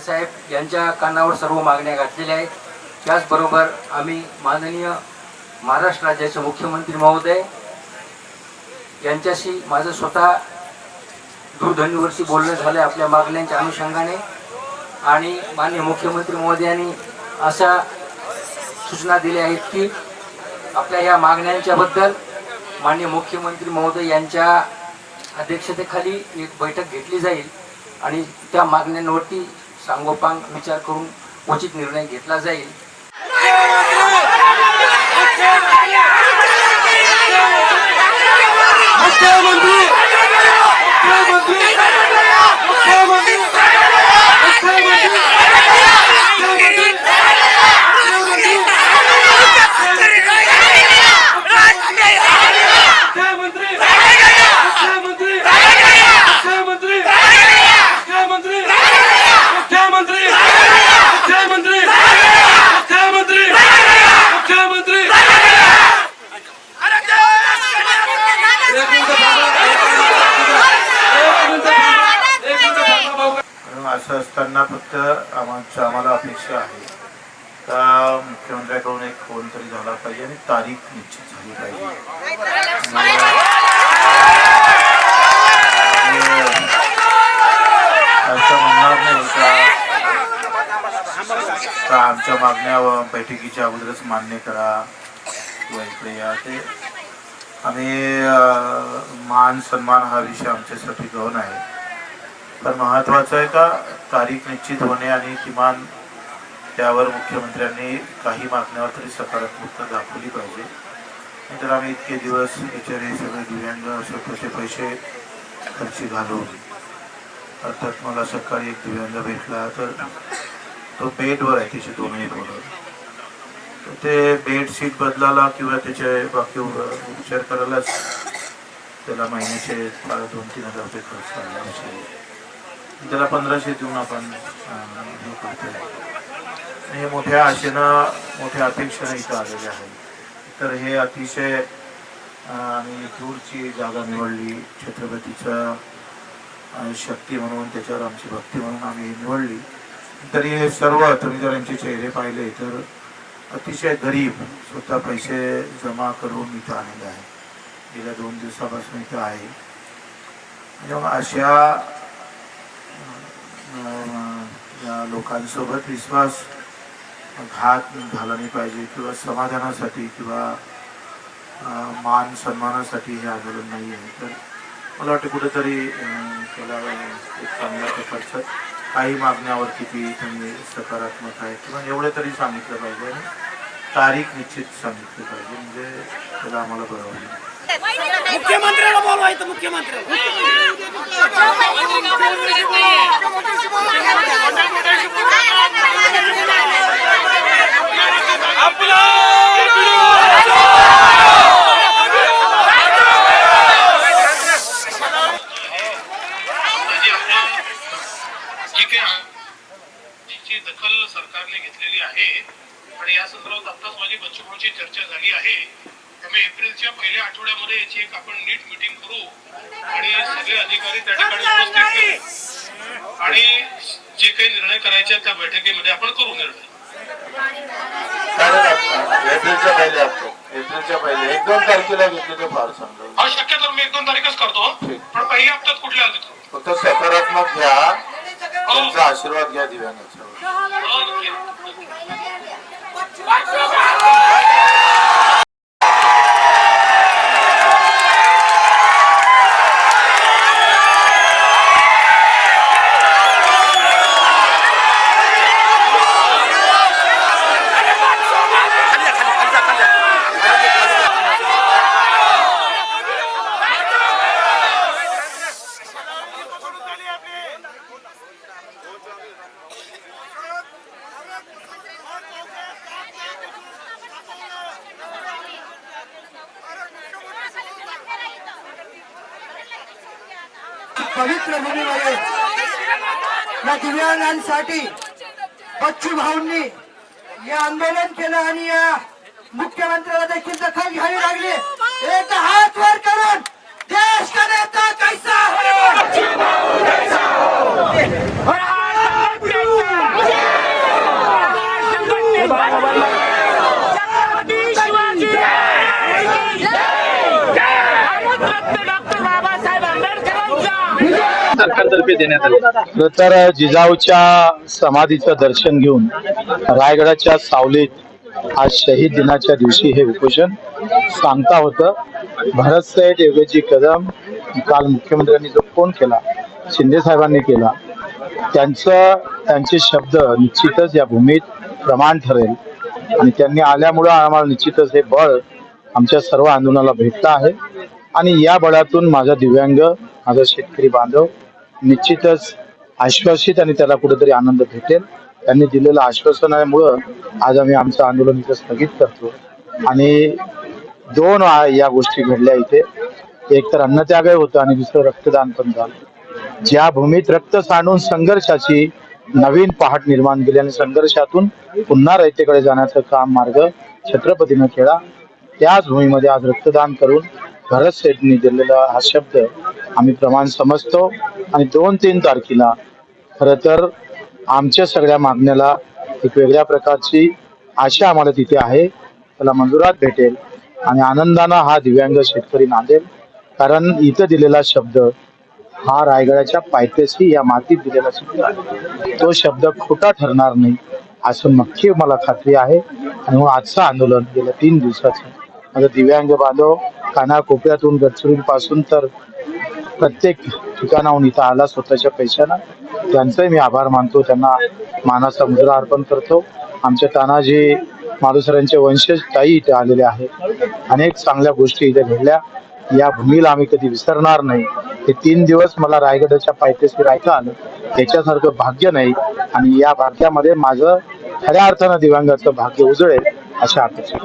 साहेब यांच्या कानावर सर्व मागण्या घातलेल्या आहेत. त्याचबरोबर आम्ही माननीय महाराष्ट्र राज्याचे मुख्यमंत्री महोदय यांच्याशी माझं स्वतः दूरध्वनीवरती बोलणं झालं आपल्या मागण्यांच्या अनुषंगाने. आणि माननीय मुख्यमंत्री महोदयांनी अशा सूचना दिल्या आहेत की आपल्या या मागण्यांच्याबद्दल माननीय मुख्यमंत्री महोदय यांच्या अध्यक्षतेखाली एक बैठक घेतली जाईल. आणि त्या मागण्यांवरती सांगोपांग विचार करून उचित निर्णय घेतला जाईल. मुख्यमंत्री! मुख्यमंत्री! मुख्यमंत्री! मुख्यमंत्री मुख्यमंत्री मुख्यमंत्री मुख्यमंत्री मुख्यमंत्री मुख्यमंत्री मुख्यमंत्री मुख्यमंत्री एक मिनिट थांबा, एक मिनिट थांबा, एक मिनिट थांबा, भाऊ. म्हणून असं असताना फक्त आमच्या आम्हाला अपेक्षा आहे. का मुख्यमंत्र्याकडून एक फोन तरी झाला पाहिजे आणि तारीख निश्चित झाली पाहिजे. असं म्हणणार नाही का? आमच्या मागण्या बैठकीच्या अगोदरच मान्य करा किंवा इकडे या. ते आम्ही मान सन्मान हा विषय आमच्यासाठी गौण आहे. पण महत्वाचं आहे का? तारीख निश्चित होणे आणि किमान त्यावर मुख्यमंत्र्यांनी काही मागण्यावर तरी सकारात्मकता दाखवली पाहिजे. नाहीतर आम्ही इतके दिवस याच्यावर हे सगळे दिव्यांग स्वतःचे पैसे खर्ची घालून अर्थात मला सकाळी एक दिव्यांग भेटला तर तो बेडवर आहे त्याचे दोन्ही पोरं तर ते बेड सीट बदलायला किंवा त्याचे बाकी उपचार करायलाच त्याला महिन्याचे दोन तीन हजार रुपये खर्च आला त्याला पंधराशे देऊन आपण हे मोठ्या आशेनं मोठ्या अपेक्षेनं इथं आलेले आहे. तर हे अतिशय आम्ही दूरची जागा निवडली छत्रपतीचा शक्ती म्हणून त्याच्यावर आमची भक्ती म्हणून आम्ही निवडली. तरी हे सर्व तुम्ही जर यांचे चेहरे पाहिले तर अतिशय गरीब स्वतः पैसे जमा करून इथं आलेले आहे. गेल्या दोन दिवसापासून इथं आहे. मग अशा या लोकांसोबत विश्वास घात झाला नाही पाहिजे किंवा समाधानासाठी किंवा मान सन्मानासाठी हे आंदोलन नाही आहे तर मला वाटतं कुठेतरी त्याला एक चांगल्या प्रकारचं काही मागण्यावर किती तुम्ही सकारात्मक आहे किंवा एवढं तरी सांगितलं पाहिजे आणि तारीख निश्चित सांगितली पाहिजे. म्हणजे त्याला आम्हाला बरं होईल मुख्यमंत्र्याला बोलवायचं मुख्यमंत्र्याला आपला म्हणजे आपण जी काही जिची दखल सरकारने घेतलेली आहे आणि या संदर्भात आत्ताच माझी बच्चूभाऊची चर्चा झाली आहे त्यामुळे एप्रिलच्या पहिल्या आठवड्यामध्ये याची एक आपण नीट मिटिंग करू आणि सगळे अधिकारी त्या ठिकाणी उपस्थित करू. आणि जे काही निर्णय करायचे आहेत त्या बैठकीमध्ये आपण करू निर्णय. एप्रिलच्या पहिले आपण एप्रिलच्या पहिले. एक दोन तारखेला फार हा शक्यतो मी एक दोन तारीखच करतो पण पहिल्या हप्त्यात कुठल्या करू? फक्त सकारात्मक घ्या. त्यांचा आशीर्वाद घ्या दिव्यांगाचा. पवित्र भूमीमध्ये. या दिव्यांगांसाठी बच्चू भाऊंनी हे आंदोलन केलं आणि या मुख्यमंत्र्याला देखील दखल घ्यावी लागली. एक हात वर करून देश का नेता कैसा हो सरकारतर्फे देण्यात आले. तर जिजाऊच्या समाधीचं दर्शन घेऊन रायगडाच्या सावलीत आज शहीद दिनाच्या दिवशी हे उपोषण सांगता होतं. भरत साहेब कदम काल मुख्यमंत्र्यांनी जो फोन केला शिंदे साहेबांनी केला त्यांचं त्यांचे शब्द निश्चितच या भूमीत प्रमाण ठरेल. आणि त्यांनी आल्यामुळं आम्हाला निश्चितच हे बळ आमच्या सर्व आंदोलनाला भेटलं आहे. आणि या बळातून माझा दिव्यांग माझा शेतकरी बांधव निश्चितच आश्वासित आणि त्याला कुठेतरी आनंद भेटेल. त्यांनी दिलेलं आश्वासनामुळं आज आम्ही आमचं आंदोलन इथं स्थगित करतो. आणि दोन या गोष्टी घडल्या इथे. एक तर अन्नत्यागही होतं आणि दुसरं रक्तदान पण झालं. ज्या भूमीत रक्त सांडून संघर्षाची नवीन पहाट निर्माण केली आणि संघर्षातून पुन्हा रयतेकडे जाण्याचं काम मार्ग छत्रपतीनं केला त्याच भूमीमध्ये आज रक्तदान करून भरत सेठनी दिलेला हा शब्द आम्ही प्रमाण समजतो. आणि दोन तीन तारखेला खरं तर आमच्या सगळ्या मागण्याला एक वेगळ्या प्रकारची आशा आम्हाला तिथे आहे. त्याला मंजुरात भेटेल आणि आनंदानं हा दिव्यांग शेतकरी नांदेल. कारण इथं दिलेला शब्द हा रायगडाच्या पायथ्याशी या मातीत दिलेला शब्द आहे. तो शब्द खोटा ठरणार नाही असं नक्की मला खात्री आहे. आणि आजचं आंदोलन गेल्या तीन दिवसाचं माझं दिव्यांग बांधव कानाकोपऱ्यातून गडचिरोलीपासून तर प्रत्येक ठिकाणाहून इथं आला स्वतःच्या पैशानं. त्यांचंही मी आभार मानतो. त्यांना मानाचा मुद्रा अर्पण करतो. आमच्या तानाजी मालुसरांचे वंशज ताई इथे आलेले आहेत. अनेक चांगल्या गोष्टी इथे घडल्या. या भूमीला आम्ही कधी विसरणार नाही. हे तीन दिवस मला रायगडाच्या पायथ्याशी राहायचं आलं. त्याच्यासारखं भाग्य नाही. आणि या भाग्यामध्ये माझं खऱ्या अर्थानं दिव्यांगाचं भाग्य उजळेल अशा अपेक्षा.